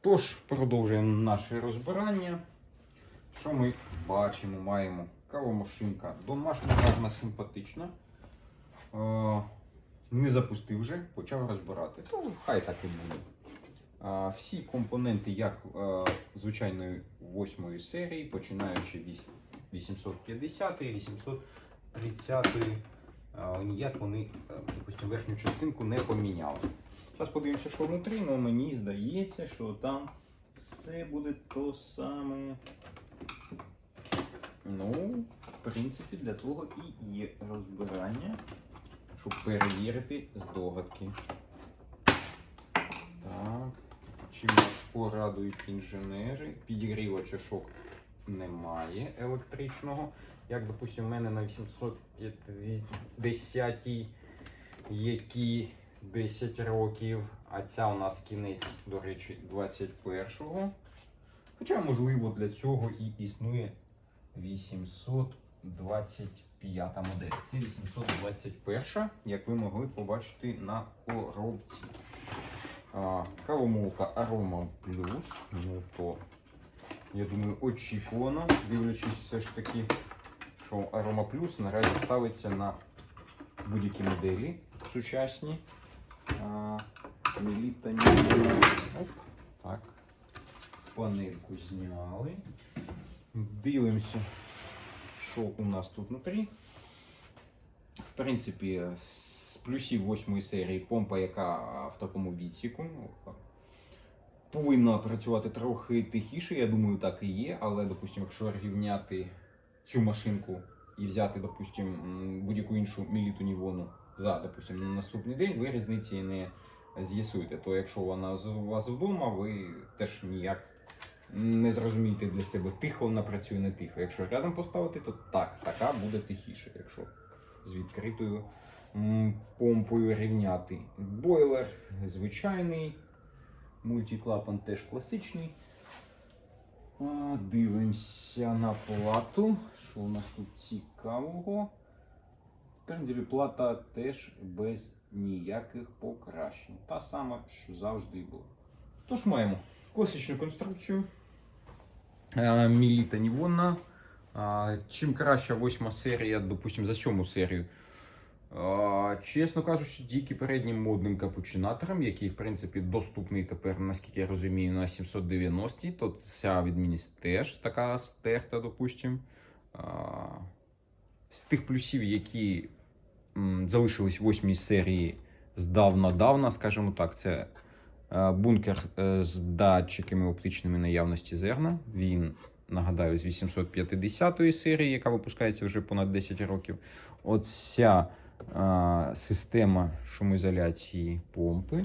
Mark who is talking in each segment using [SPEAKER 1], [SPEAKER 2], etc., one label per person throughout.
[SPEAKER 1] Тож, продовжуємо наше розбирання. Що ми бачимо, маємо? Кавомашинка домашня, гарна, симпатична. Е, не запустив вже, почав розбирати. То хай так і буде. Е, всі компоненти, як е, звичайної 8 серії, починаючи від 850 830 ніяк вони, е, допустимо, верхню частинку не поміняли. Зараз подивимося, що внутрі, але мені здається, що там все буде то саме. Ну, в принципі, для того і є розбирання, щоб перевірити здогадки. Так. Чим порадують інженери? Підігріва чашок немає електричного. Як, допустимо, в мене на 850 які 10 років, а ця у нас кінець, до речі, 21-го. Хоча, можливо, для цього і існує 825 модель. Це 821, як ви могли побачити на коробці. Кавомолка Aroma Plus. Ну то, я думаю, очікувано, дивлячись все ж таки, що Aroma Plus наразі ставиться на будь-які моделі сучасні. А, Меліта ні. Оп, так. Панельку зняли. Дивимося, що у нас тут внутрі. В принципі, з плюсів восьмої серії помпа, яка в такому відсіку. Повинна працювати трохи тихіше, я думаю, так і є. Але, допустимо, якщо рівняти цю машинку і взяти, допустимо, будь-яку іншу міліту нівону за, допустимо, на наступний день, ви різниці не з'ясуєте. То якщо вона з- вас вдома, ви теж ніяк не зрозумієте для себе, тихо вона працює, не тихо. Якщо рядом поставити, то так, така буде тихіше, якщо з відкритою помпою рівняти. Бойлер звичайний, мультиклапан теж класичний. Дивимося на плату. Що у нас тут цікавого? В принципі, плата теж без ніяких покращень. Та сама, що завжди і була. Тож маємо класичну конструкцію. Міліта Нівона. Чим краща восьма серія, допустимо, за сьому серію. Чесно кажучи, тільки переднім модним капучинатором, який, в принципі, доступний тепер, наскільки я розумію, на 790 то ця відмінність теж така стерта, допустимо. З тих плюсів, які залишились в восьмій серії здавна-давна, скажімо так, це е, бункер е, з датчиками оптичними наявності зерна. Він, нагадаю, з 850 серії, яка випускається вже понад 10 років. Оця система шумоізоляції помпи.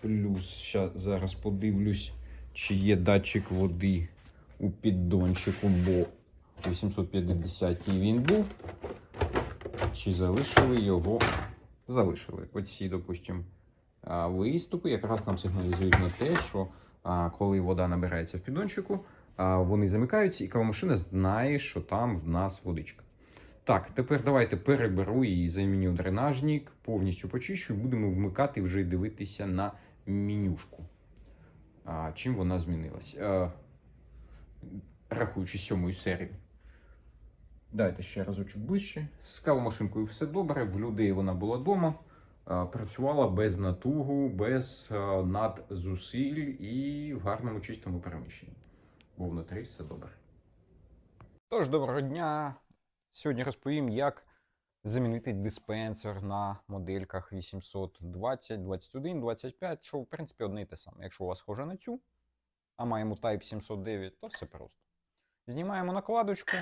[SPEAKER 1] Плюс зараз подивлюсь, чи є датчик води у піддончику, бо 850 він був. Чи залишили його? Залишили. Оці, допустимо, виступи якраз нам сигналізують на те, що коли вода набирається в піддончику, вони замикаються, і кавомашина знає, що там в нас водичка. Так, тепер давайте переберу і заміню дренажник, повністю почищу, будемо вмикати вже і дивитися на менюшку. А, чим вона змінилась? А, рахуючи сьомою серію. Дайте ще разочок ближче. З кавомашинкою все добре. В людей вона була вдома. Працювала без натугу, без е, надзусиль і в гарному чистому переміщенні. Бо внутрі все добре. Тож, доброго дня. Сьогодні розповім, як замінити диспенсер на модельках 820, 21, 25, що в принципі одне і те саме. Якщо у вас схоже на цю, а маємо Type 709, то все просто. Знімаємо накладочку.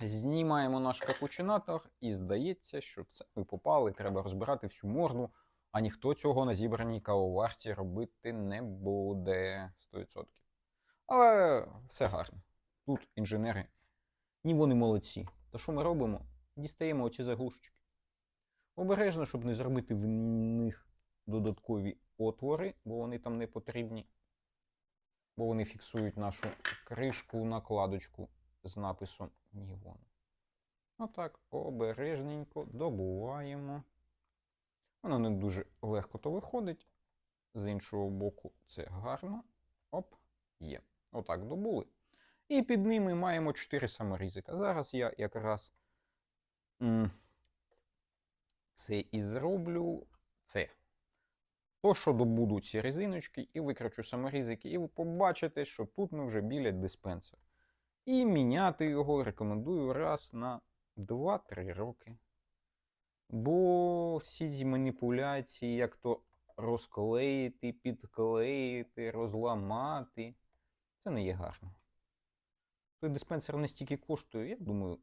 [SPEAKER 1] Знімаємо наш капучинатор, і здається, що це ми попали, треба розбирати всю морду, а ніхто цього на зібраній кавоварці робити не буде 100%. Але все гарно. Тут інженери, ні вони молодці. То що ми робимо? Дістаємо оці заглушечки. Обережно, щоб не зробити в них додаткові отвори, бо вони там не потрібні. Бо вони фіксують нашу кришку, накладочку з написом Нівон. Отак, обережненько добуваємо. Воно не дуже легко то виходить. З іншого боку, це гарно.
[SPEAKER 2] Оп, є. Отак добули. І під ними маємо 4 саморізика. Зараз я якраз це і зроблю це. То, що добуду ці резиночки, і викручу саморізики, і ви побачите, що тут ми вже біля диспенсера. І міняти його рекомендую раз на 2-3 роки. Бо всі ці маніпуляції, як то розклеїти, підклеїти, розламати, це не є гарно. Той диспенсер не стільки коштує, я думаю,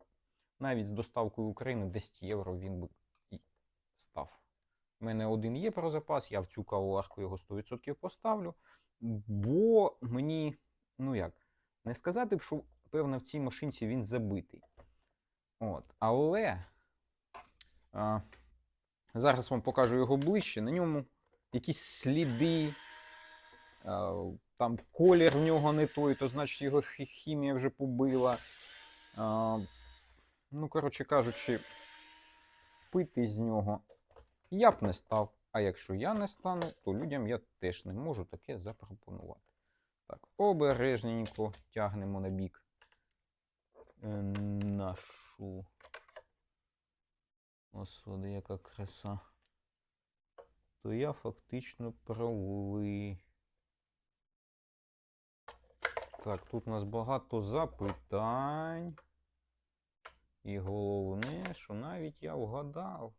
[SPEAKER 2] навіть з доставкою в Україну 10 євро він би і став. У мене один є про запас, я в цю кавоварку його 100% поставлю. Бо мені, ну як, не сказати б, що певно в цій машинці він забитий. От. Але а, зараз вам покажу його ближче. На ньому якісь сліди, а, там колір в нього не той, то значить його хімія вже побила. А, ну, коротше кажучи, пити з нього я б не став. А якщо я не стану, то людям я теж не можу таке запропонувати. Так, обережненько тягнемо на бік е, нашу. Господи, яка краса. То я фактично правий. Так, тут у нас багато запитань. І головне, що навіть я вгадав.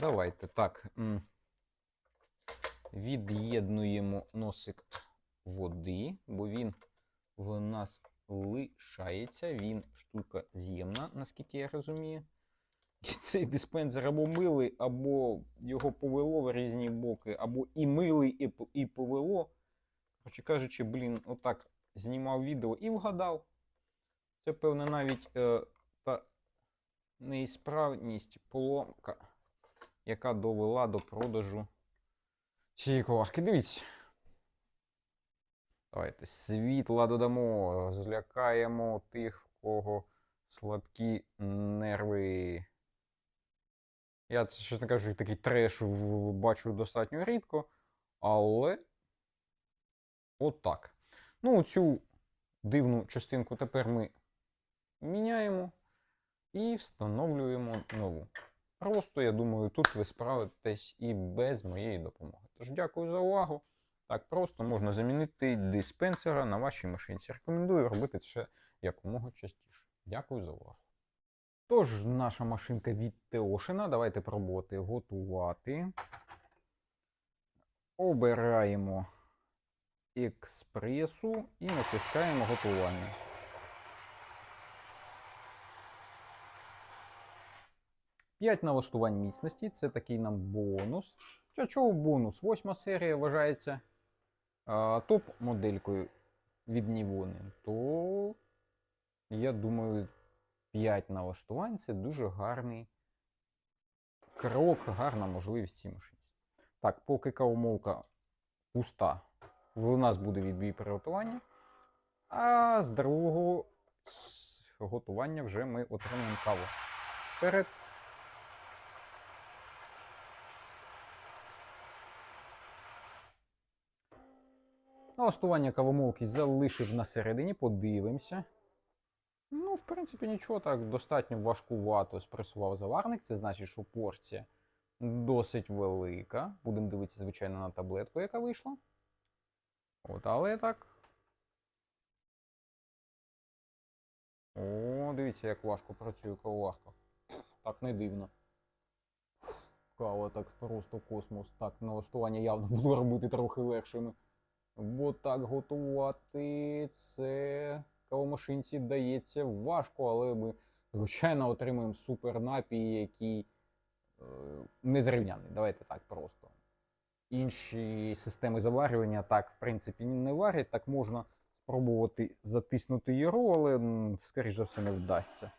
[SPEAKER 2] Давайте так. Від'єднуємо носик води, бо він в нас лишається. Він штука з'ємна, наскільки я розумію. І цей диспенсер або мили, або його повело в різні боки, або і мили, і, і повело. Коротше кажучи, блін, отак знімав відео і вгадав. Це, певно, навіть е, та неісправність, поломка, яка довела до продажу цієї коварки. Дивіться. Давайте світла додамо, злякаємо тих, в кого слабкі нерви. Я, це, чесно кажучи, такий треш бачу достатньо рідко, але отак. Ну, цю дивну частинку тепер ми міняємо і встановлюємо нову. Просто, я думаю, тут ви справитесь і без моєї допомоги. Тож дякую за увагу. Так просто можна замінити диспенсера на вашій машинці. Рекомендую робити це якомога частіше. Дякую за увагу. Тож, наша машинка відтеошена. Давайте пробувати готувати. Обираємо експресу і натискаємо готування. П'ять налаштувань міцності це такий нам бонус. Що чого бонус? Восьма серія вважається топ-моделькою від Нівони. То, я думаю, 5 налаштувань це дуже гарний крок, гарна можливість цій машинці. Так, поки кавомолка пуста, в нас буде відбій приготування. А з другого готування вже ми отримаємо каву. Вперед. Налаштування кавомолки залишив на середині, подивимося. Ну, в принципі, нічого так достатньо важкувато спресував заварник. Це значить, що порція досить велика. Будемо дивитися, звичайно, на таблетку, яка вийшла. От, але так. О, дивіться, як важко працює кавоварка. Так не дивно. Кава так просто космос. Так, налаштування явно буду робити трохи легшими. Бо так готувати це кавомашинці дається важко, але ми, звичайно, отримуємо супер напій, який е, незрівняний. Давайте так просто. Інші системи заварювання так, в принципі, не варять. Так можна спробувати затиснути його, але, скоріш за все, не вдасться.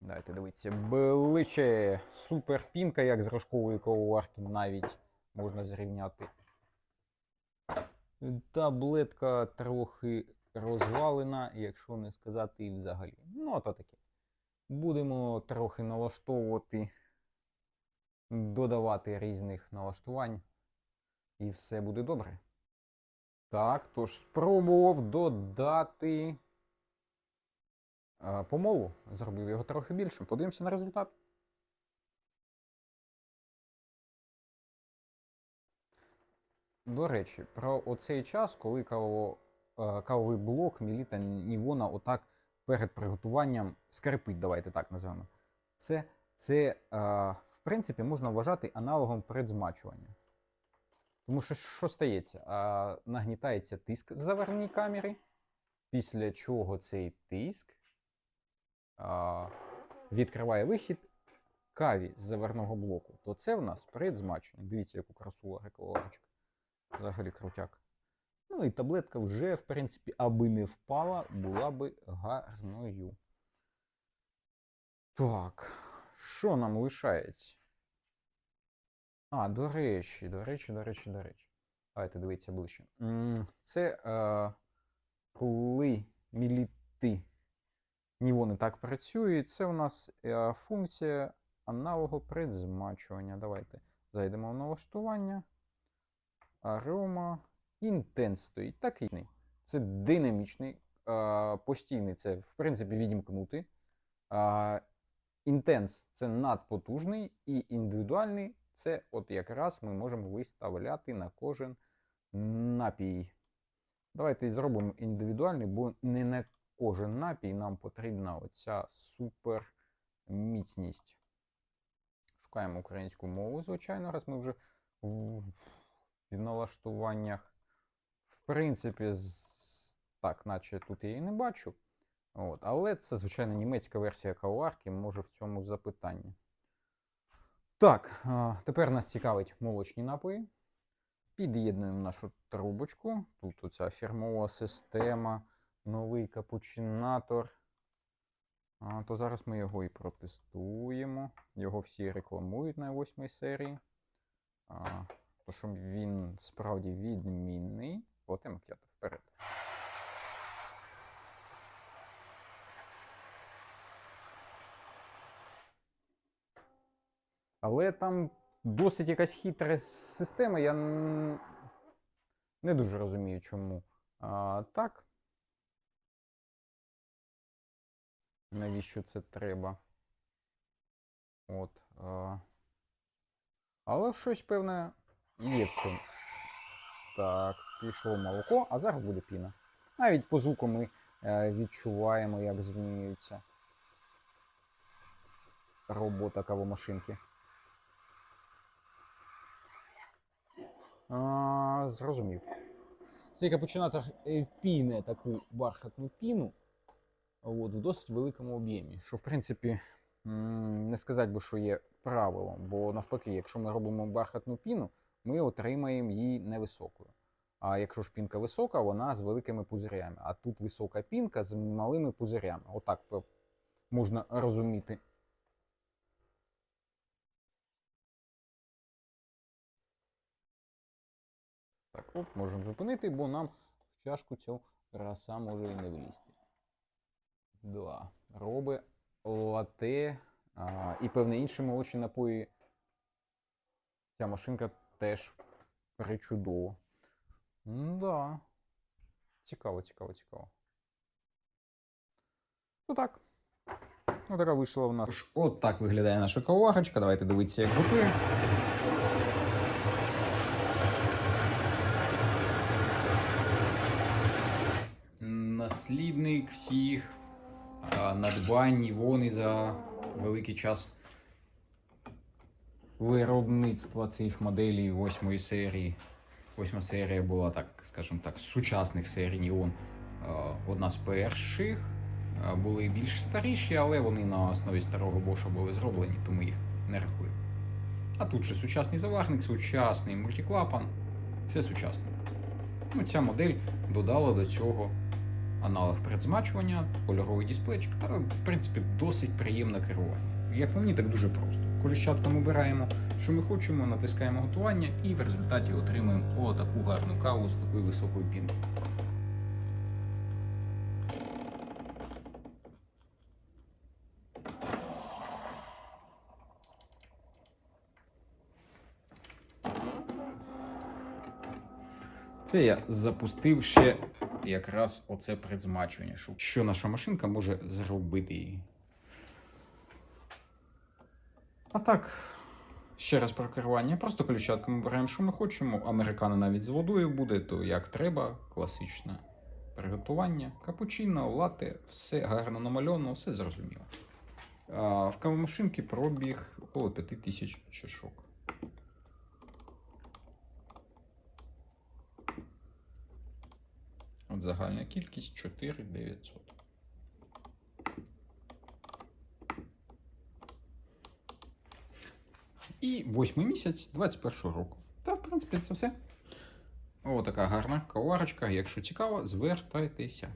[SPEAKER 2] Давайте дивитися. Ближче супер пінка, як з рожкової кавоварки навіть можна зрівняти. Таблетка трохи розвалена, якщо не сказати і взагалі. Ну, то таке. Будемо трохи налаштовувати, додавати різних налаштувань, і все буде добре. Так, тож спробував додати е, помолу. Зробив його трохи більшим. Подивимося на результат. До речі, про оцей час, коли каво, е, кавовий блок Міліта Нівона отак перед приготуванням скрипить, давайте так називаємо. Це, це е, принципі, можна вважати аналогом предзмачування. Тому що що стається? А, нагнітається тиск в заварній камері, після чого цей тиск а, відкриває вихід каві з заварного блоку. То це в нас предзмачування. Дивіться, яку красу рекламочка. Взагалі крутяк. Ну і таблетка вже, в принципі, аби не впала, була би гарною. Так, що нам лишається? А, до речі, до речі, до речі, до речі. Давайте дивитися ближче. Це е, коли міліти нівони так працюють, це у нас е, функція аналогу предзмачування. Давайте зайдемо в налаштування. Інтенс стоїть. Такий. Це динамічний, е, постійний, це, в принципі, відімкнути. А, Інтенс це надпотужний, і індивідуальний це от якраз ми можемо виставляти на кожен напій. Давайте зробимо індивідуальний, бо не на кожен напій нам потрібна оця супер міцність. Шукаємо українську мову, звичайно, раз ми вже в, налаштуваннях. В принципі, з- так, наче тут я її не бачу. От, але це, звичайно, німецька версія каварки, може в цьому запитання. Так, тепер нас цікавить молочні напої. Під'єднуємо нашу трубочку. Тут оця фірмова система, новий капучинатор. А, то зараз ми його і протестуємо. Його всі рекламують на восьмій серії. А, то що він справді відмінний. Лате макіато вперед. Але там досить якась хитра система. Я не дуже розумію, чому. А, так. Навіщо це треба? От. А... Але щось певне є в цьому. Так, пішло молоко, а зараз буде піна. Навіть по звуку ми е, відчуваємо, як змінюється робота кавомашинки. А, зрозумів. Цей капучинатор піне таку бархатну піну от, в досить великому об'ємі. Що, в принципі, не сказати би, що є правилом, бо навпаки, якщо ми робимо бархатну піну, ми отримаємо її невисокою. А якщо ж пінка висока, вона з великими пузирями. А тут висока пінка з малими пузирями. Отак можна розуміти. Оп, можемо зупинити, бо нам в чашку цього краса може і не влізти. Два. Роби, лате а, і певні інші молочні напої. Ця машинка теж причудова. Ну да. Цікаво, цікаво, цікаво. Ну так. Ну така вийшла в нас.
[SPEAKER 1] От так виглядає наша каварочка. Давайте дивитися, як готує. Наслідник всіх надбань Івони за великий час виробництва цих моделей восьмої серії. Восьма серія була, так, скажімо так, з сучасних серій Ніон. Одна з перших. Були більш старіші, але вони на основі старого Боша були зроблені, тому їх не рахуємо. А тут же сучасний заварник, сучасний мультиклапан, все сучасне. Ну, ця модель додала до цього аналог предзмачування, кольоровий дисплейчик та, в принципі, досить приємне керування. Як по мені, так дуже просто. Коліщатком обираємо, що ми хочемо, натискаємо готування і в результаті отримуємо о таку гарну каву з такою високою пінкою. Це я запустив ще якраз оце предзмачування, що- наша машинка може зробити. її. А так, ще раз про керування. Просто ключатками беремо, що ми хочемо. Американо навіть з водою буде, то як треба, класичне приготування. Капучино, лате, все гарно намальовано, все зрозуміло. А, в кавомашинці пробіг около 5000 чашок. От загальна кількість 4900. І восьмий місяць 21 року. Та, в принципі, це все. О, така гарна каварочка. Якщо цікаво, звертайтеся.